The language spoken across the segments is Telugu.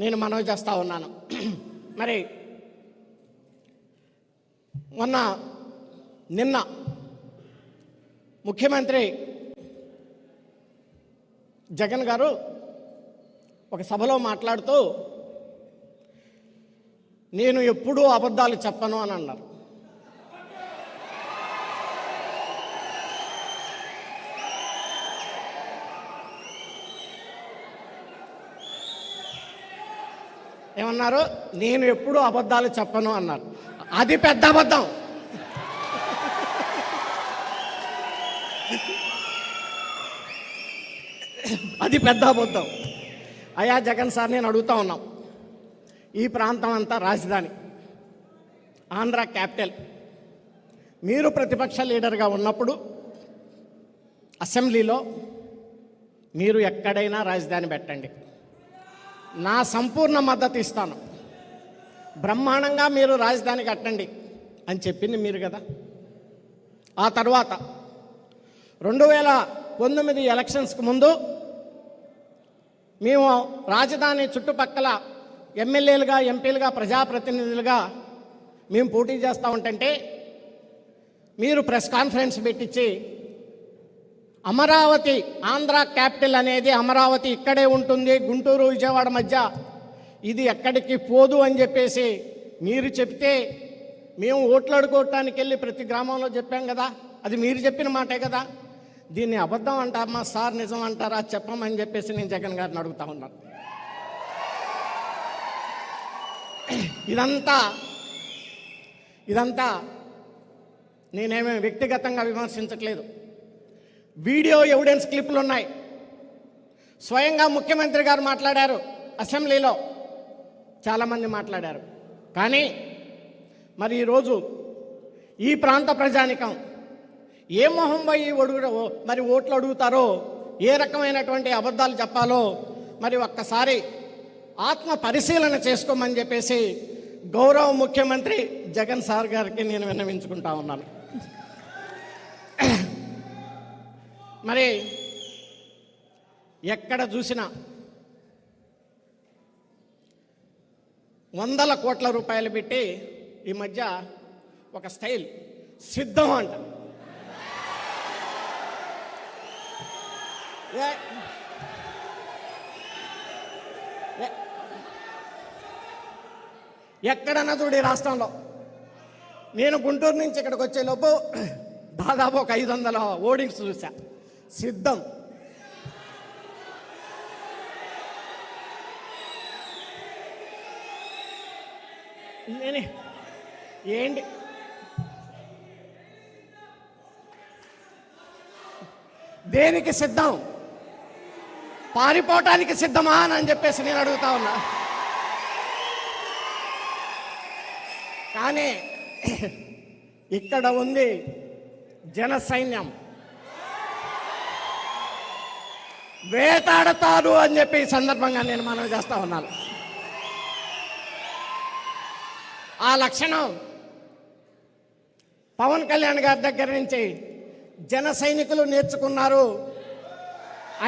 నేను మనవి చేస్తూ ఉన్నాను. మరి మొన్న నిన్న ముఖ్యమంత్రి జగన్ గారు ఒక సభలో మాట్లాడుతూ నేను ఎప్పుడూ అబద్ధాలు చెప్పను అని అన్నారు. ఏమన్నారు? నేను ఎప్పుడూ అబద్ధాలు చెప్పను అన్నారు. అది పెద్ద అబద్ధం. అది పెద్ద అబద్ధం. అయా జగన్ సార్ నేను అడుగుతా ఉన్నాం. ఈ ప్రాంతం అంతా రాజధాని. ఆంధ్ర క్యాపిటల్. మీరు ప్రతిపక్ష లీడర్గా ఉన్నప్పుడు అసెంబ్లీలో మీరు ఎక్కడైనా రాజధాని పెట్టండి. నా సంపూర్ణ మద్దతు ఇస్తాను. బ్రహ్మాండంగా మీరు రాజధాని కట్టండి అని చెప్పింది మీరు కదా? ఆ తర్వాత రెండు వేల పంతొమ్మిది ఎలక్షన్స్కి ముందు మేము రాజధాని చుట్టుపక్కల ఎమ్మెల్యేలుగా ఎంపీలుగా ప్రజాప్రతినిధులుగా మేము పోటీ చేస్తూ ఉంటుంటే మీరు ప్రెస్ కాన్ఫరెన్స్ పెట్టించి అమరావతి ఆంధ్ర క్యాపిటల్ అనేది అమరావతి ఇక్కడే ఉంటుంది గుంటూరు విజయవాడ మధ్య. ఇది ఎక్కడికి పోదు అని చెప్పేసి మీరు చెప్తే మేము ఓట్లాడుకోవటానికి వెళ్ళి ప్రతి గ్రామంలో చెప్పాం కదా అది మీరు చెప్పిన మాటే కదా. దీన్ని అబద్ధం అంటామా సార్ నిజం అంటారా చెప్పమని చెప్పేసి నేను జగన్ గారిని అడుగుతా ఉన్నాను ఇదంతా ఇదంతా నేనేమీ వ్యక్తిగతంగా విమర్శించట్లేదు. వీడియో ఎవిడెన్స్ క్లిప్లు ఉన్నాయి స్వయంగా ముఖ్యమంత్రి గారు మాట్లాడారు అసెంబ్లీలో. చాలామంది మాట్లాడారు. కానీ మరి ఈరోజు ఈ ప్రాంత ప్రజానికం ఏ మొహం పోయి ఒడుగు మరి ఓట్లు అడుగుతారో ఏ రకమైనటువంటి అబద్ధాలు చెప్పాలో మరి ఒక్కసారి ఆత్మ పరిశీలన చేసుకోమని చెప్పేసి గౌరవ ముఖ్యమంత్రి జగన్ సార్ గారికి నేను విన్నవించుకుంటా ఉన్నాను. మరి ఎక్కడ చూసినా వందల కోట్ల రూపాయలు పెట్టి ఈ మధ్య ఒక స్టైల్ సిద్ధం అంట. ఎక్కడన్నా చూడు ఈ రాష్ట్రంలో. నేను గుంటూరు నుంచి ఇక్కడికి వచ్చేలోపు దాదాపు ఒక ఐదు వందల ఓడింగ్స్ చూశాను సిద్ధం. నేనే. ఏంటి? దేనికి సిద్ధం? పారిపోవటానికి సిద్ధమా అని చెప్పేసి నేను అడుగుతా ఉన్నా. కానీ ఇక్కడ ఉంది జన సైన్యం. వేటాడతారు అని చెప్పి సందర్భంగా నేను మనం చేస్తూ ఉన్నాను. ఆ లక్షణం పవన్ కళ్యాణ్ గారి దగ్గర నుంచి జన సైనికులు నేర్చుకున్నారు.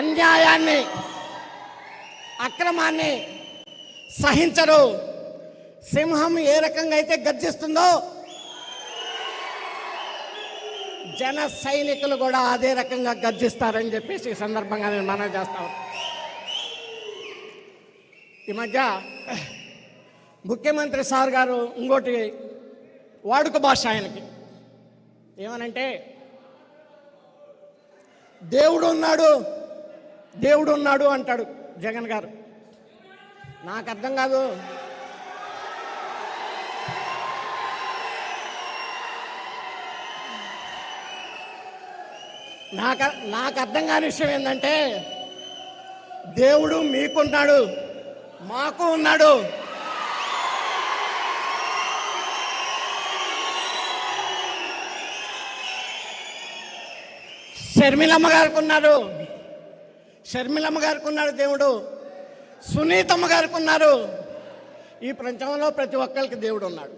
అన్యాయాన్ని అక్రమాన్ని సహించరు. సింహం ఏ రకంగా అయితే గర్జిస్తుందో జన సైనికులు కూడా అదే రకంగా గర్జిస్తారని చెప్పేసి ఈ సందర్భంగా నేను మనం చేస్తాను ఈ మధ్య ముఖ్యమంత్రి సార్ గారు ఇంకోటి వాడుక భాష ఆయనకి. ఏమనంటే దేవుడు ఉన్నాడు దేవుడు ఉన్నాడు అంటాడు జగన్ గారు. నాకు అర్థం కాదు. నాకు నాకు అర్థం కాని విషయం ఏంటంటే దేవుడు మీకున్నాడు మాకు ఉన్నాడు. షర్మిలమ్మ గారికి ఉన్నారు షర్మిలమ్మ గారికి ఉన్నాడు దేవుడు. సునీతమ్మ గారికి ఉన్నారు ఈ ప్రపంచంలో ప్రతి ఒక్కరికి దేవుడు ఉన్నాడు.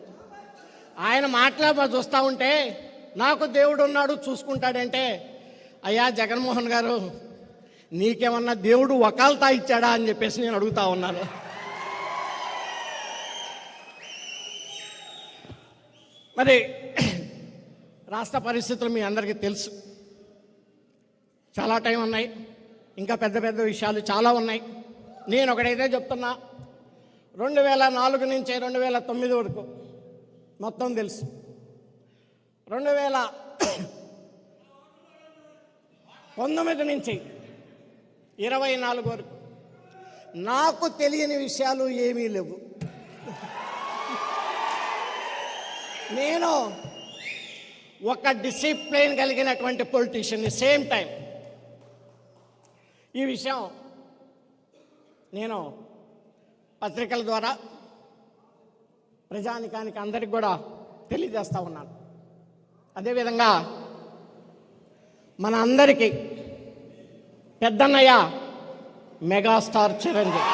ఆయన మాట్లాడ చూస్తూ ఉంటే నాకు దేవుడు ఉన్నాడు చూసుకుంటాడంటే అయ్యా జగన్మోహన్ గారు నీకేమన్నా దేవుడు వకాల్తా ఇచ్చాడా అని చెప్పేసి నేను అడుగుతా ఉన్నాను. మరి రాష్ట్ర పరిస్థితులు మీ అందరికీ తెలుసు. చాలా టైం ఉన్నాయి. ఇంకా పెద్ద పెద్ద విషయాలు చాలా ఉన్నాయి. నేను ఒకటైతే చెప్తున్నా. రెండు వేల నాలుగు నుంచి రెండు వేల తొమ్మిది వరకు మొత్తం తెలుసు. రెండు వేల పంతొమ్మిది నుంచి ఇరవై నాలుగు వరకు. నాకు తెలియని విషయాలు ఏమీ లేవు. నేను ఒక డిసిప్లిన్ కలిగినటువంటి పొలిటీషియన్ సేమ్ టైం. ఈ విషయం నేను పత్రికల ద్వారా ప్రజానికానికి అందరికి కూడా తెలియజేస్తూ ఉన్నాను. అదేవిధంగా మన అందరికీ పెద్దన్నయ్య మెగాస్టార్ చిరంజీవి.